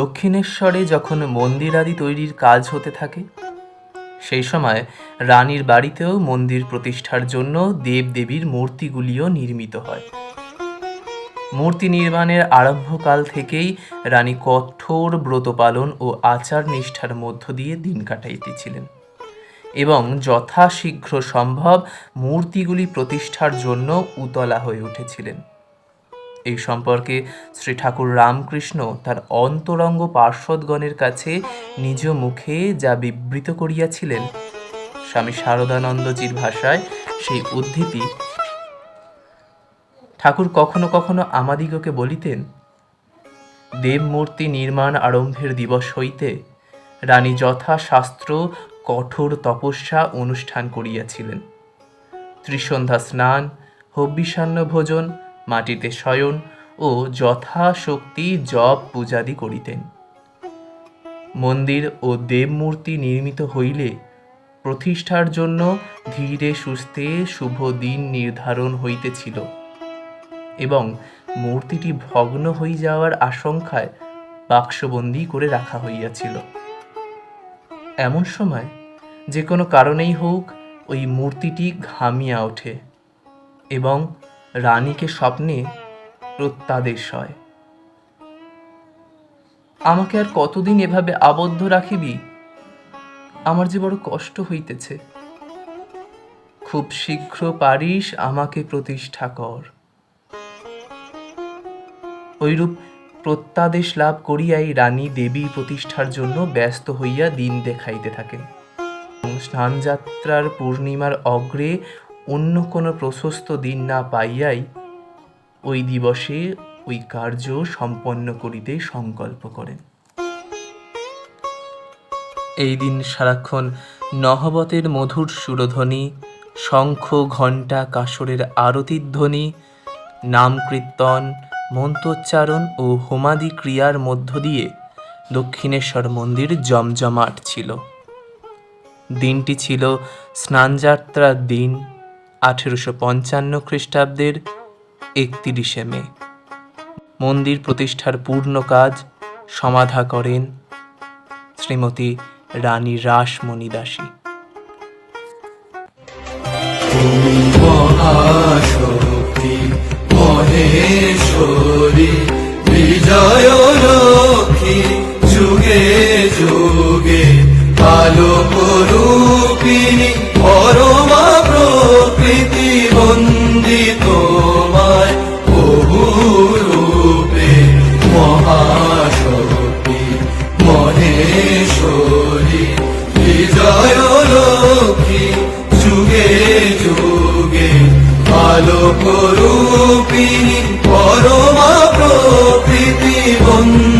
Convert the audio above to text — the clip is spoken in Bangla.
দক্ষিণেশ্বরে যখন মন্দির আদি তৈরির কাজ হতে থাকে, সেই সময় রানীর বাড়িতেও মন্দির প্রতিষ্ঠার জন্য দেবদেবীর মূর্তিগুলিও নির্মিত হয়। মূর্তি নির্মাণের আরম্ভকাল থেকেই রানী কঠোর ব্রত পালন ও আচার নিষ্ঠার মধ্য দিয়ে দিন কাটাইতেছিলেন এবং যথাশীঘ্র সম্ভব মূর্তিগুলি প্রতিষ্ঠার জন্য উতলা হয়ে উঠেছিলেন। এই সম্পর্কে শ্রী ঠাকুর রামকৃষ্ণ তার অন্তরঙ্গ পার্শ্বদগণের কাছে নিজ মুখে যা বিবৃত করিয়াছিলেন। স্বামী শারদানন্দজির ভাষায় সেই উদ্ধৃতি, ঠাকুর কখনো কখনো আমাদিগকে বলিতেন, দেবমূর্তি নির্মাণ আরম্ভের দিবস হইতে রানী যথাশাস্ত্র কঠোর তপস্যা অনুষ্ঠান করিয়াছিলেন। ত্রিসন্ধ্যা স্নান হব্যিসান্ন ভোজন মাটিতে শয়ন ও যথাশক্তি জপ পূজাদি করিতেন। মন্দির ও দেবমূর্তি নির্মিত হইলে প্রতিষ্ঠার জন্য ধীরে সুস্থে শুভ দিন নির্ধারণ হইতেছিল এবং মূর্তিটি ভগ্ন হয়ে যাওয়ার আশঙ্কায় বাক্সবন্দি করে রাখা হইয়াছিল। এমন সময় যে কোনো কারণেই হোক ওই মূর্তিটি ঘামিয়া ওঠে এবং রানীকে স্বপ্নে প্রত্যাদেশ হয়। আমাকে আর কতদিন এভাবে আবদ্ধ রাখিবি? আমার যে বড় কষ্ট হইতেছে। খুব শীঘ্র পারিস আমাকে প্রতিষ্ঠা কর। ঐরূপ প্রত্যাদেশ লাভ করিয়াই রানী দেবী প্রতিষ্ঠার জন্য ব্যস্ত হইয়া দিন দেখাইতে থাকেন। স্নানযাত্রার পূর্ণিমার অগ্রে অন্য কোনো প্রশস্ত দিন না পাইয়াই ওই দিবসে ওই কার্য সম্পন্ন করিতে সংকল্প করেন। এই দিন সারাক্ষণ নহবতের মধুর সুরধ্বনি, শঙ্খ ঘণ্টা কাসরের আরতির ধ্বনি, নাম কীর্তন, মন্ত্রোচ্চারণ ও হোমাদি ক্রিয়ার মধ্য দিয়ে দক্ষিণেশ্বর মন্দির জমজমাট ছিল। দিনটি ছিল স্নানযাত্রার দিন। আঠেরোশো পঞ্চান্ন খ্রিস্টাব্দের একতিরিশে মে। মন্দির প্রতিষ্ঠার পূর্ণ কাজ সমাধা করেন শ্রীমতী রানী রাসমণি দাসী। যুগে যুগে যুগে যুগে ভালো করুপিনী পরমা প্রকৃতি বন্ধু।